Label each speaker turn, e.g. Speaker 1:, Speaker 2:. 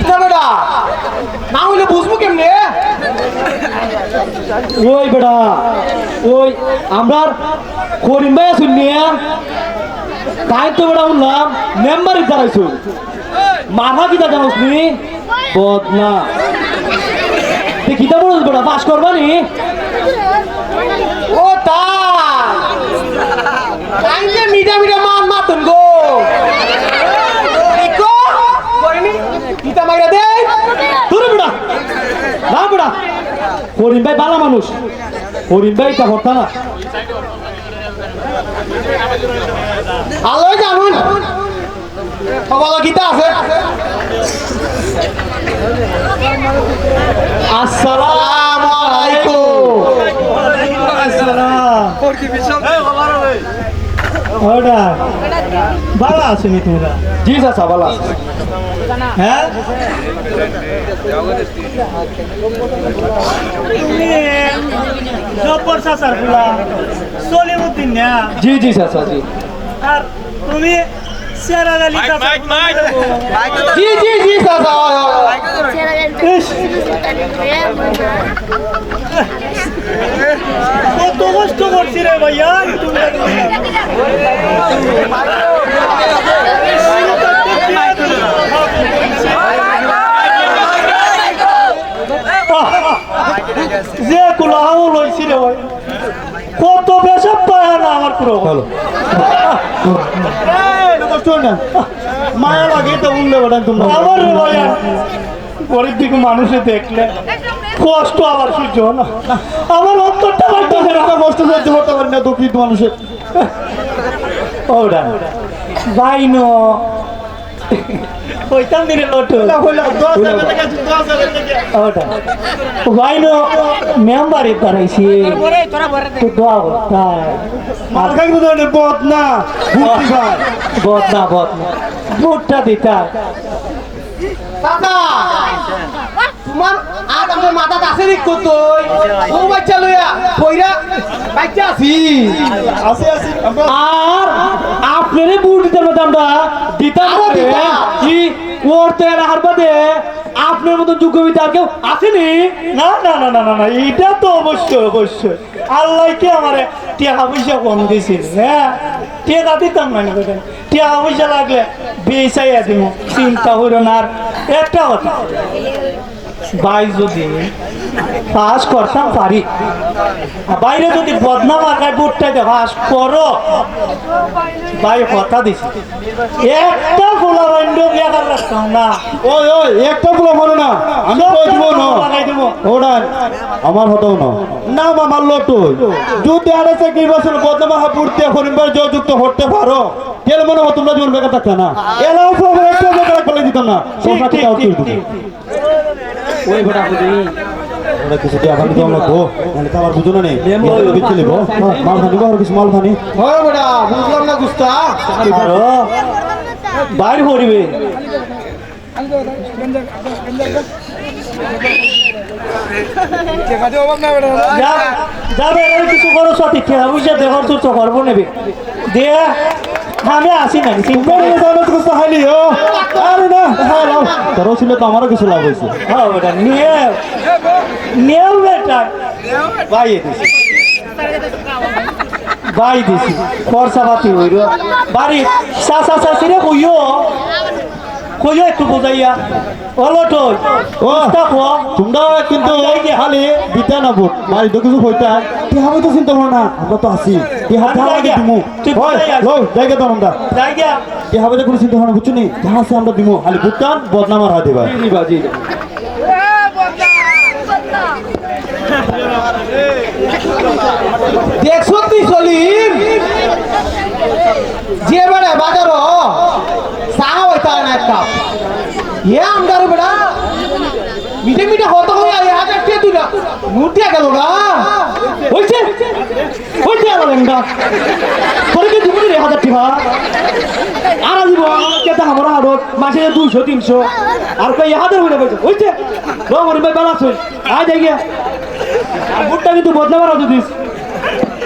Speaker 1: ইতা বেটা না হইলে বুঝব কেমনে?
Speaker 2: ওই বেটা, ওই আমরা করিম ভাই আসুন নিয়ে তাই তো বেটা উঠলাম মেম্বারে দাঁড়াইছু মাথা কিতা জানোস নি? বদনা কিতা বলছ বেটা? করবানি
Speaker 1: ও তা কাইলে মিডা মিডা মান মাতন গো ইকো কইনি ইতা মাইরা দে
Speaker 2: দূরে বেটা না বেটা করিম ভাই ভালো মানুষ। করিম ভাই তা হতা না।
Speaker 1: আলো জানুন সবালো গীতা আছে।
Speaker 2: আসসালামু আলাইকুম।
Speaker 3: ওটা? ভালো আছেনি তোমরা
Speaker 2: জি চাচা ভালো আছে।
Speaker 3: হ্যাঁ? তুমি জব্বর চাচার ফুলা সলিমুদ্দিন না?
Speaker 2: জি জি চাচা জি।
Speaker 3: আর তুমি সেরার আলী চাচার
Speaker 1: জি জি জি সাসা
Speaker 3: কত কষ্ট করছি রে ভাইয়া যে কুলাহাও লইছি রে ভাই কত পেশাব পায় না আমার পুরো।
Speaker 2: ভালো
Speaker 3: মায়া লাগে তো উল্লে বেড়ান তোমরা আমার রে ভাইয়া গরিব দিকে মানুষে দেখলে কষ্ট আবার সহ্য হয় না। আমার অন্তরটা কষ্ট সহ্য করতে পারি না দুঃখিত মানুষের। ওটা বাইনো কইতাম দিনে লটো। ওটা বাইনো মেম্বারে দাঁড়াইছি তো দোয়া করতাই
Speaker 1: মালখাই বুঝে বদ না বুদ্ধি খায়।
Speaker 3: বদনা বদনা। ভুট্টা দিতা
Speaker 1: দাদা আছে ও বাচ্চা লইয়া কইরা বাচ্চা আছি। আছে আছে
Speaker 2: আর আপনারে বুট দিতে মতো আমরা দিতাম
Speaker 1: আরও।
Speaker 2: কি করতে বাদে? আপনার মতো যোগ্যবিতা আর কেউ আসেনি?
Speaker 3: না না না না না না এটা তো অবশ্যই অবশ্যই। আল্লাহ কি আমারে টিয়া পয়সা কম দিছিল হ্যাঁ? টিয়া দিতাম না বেটা টিয়া পয়সা লাগলে বেসাইয়া দিব চিন্তা হইল না আর। একটা কথা ভাই যদি পাস করতাম পারি। বাইরে যদি বদনাম আগায় বুটটাতে পাস করো ভাই কথা দিছি। একটা ফুলা বান্ড বিয়া কর রাখতাম না।
Speaker 4: ওই ওই একটা পুরো মনে না। আমি দিব না? ওটা আমার হতো না। নাম আমার লটো। যদি আর চাকরি বছর বদনামা হাপুরতে পরিবার যুক্ত হতে পারো তেল মনে হয় তোমরা জীবন বেকার থাকতে না এলাও সব একটা বেকার বলে দিত না। তোমরা কি
Speaker 3: ঠিক,
Speaker 4: কাউ
Speaker 3: ঠিক,
Speaker 4: দিত
Speaker 3: ঠিক।
Speaker 2: ওই বেটা
Speaker 4: ওরা কিছু আবার দিতাম না গো। মানে তো আমার বুঝো না নেই বিচ্ছে লিব মাল খানি আর কিছু মাল খানি
Speaker 1: হয় বেটা বুঝলাম না গুস্তা
Speaker 3: আরও? বাইর করিবে যা- যাবে কিছু করো সঠিক খেলা বুঝে দেখর তোর তো করব নেবে। দিয়ে আমি আসি না
Speaker 4: ও। আরে হ্যাঁ তোর ছিল তো আমারও কিছু লাভ হয়েছে।
Speaker 3: হ্যাঁ বেটা নিয়ে। নিয়েও বেটা। ভাই দিছি। ভাই দিছি। খরচা পাতি হইল। বাড়ি চাচা চাচিরে কইও। কইও একটু বোঝাইয়া। অলটো
Speaker 4: ও তোমরা কিন্তু খালি দিতে না ভোট বাড়ি তো কিছু হইতা আমি তো চিন্তা করো না। আমরা তো আছি। দেহা
Speaker 3: যাই গিয়া।
Speaker 4: দিমু। হয়
Speaker 3: কোথায় আছিস?
Speaker 4: লও জায়গা তো আমরা
Speaker 3: যাই গিয়া।
Speaker 4: দেহা বাজে কোনো চিন্তা করো না বুঝছ নি? যাহা আছে আমরা দিমু। খালি ভুটান বদনাম আর দিবা
Speaker 2: জি বাজি।
Speaker 1: চা হইতা না এক কাপ এ আমদার বেড়া। মিটে মিটে হতো হয়ে হাজার টিয়া তুই না। নুটিয়া গেল না হইছে হইছে
Speaker 2: লেঙ্গা তোর কি তুমি রে হাজার টাকা? আর দিব। কেতা আমরা হারত মাসে দুইশো, তিনশো। আর কই হাজার হইলে পয়সা হইছে রঙের ভাই বেলা আয় যাই গিয়া বুটটা কিন্তু বদলে মারা দিস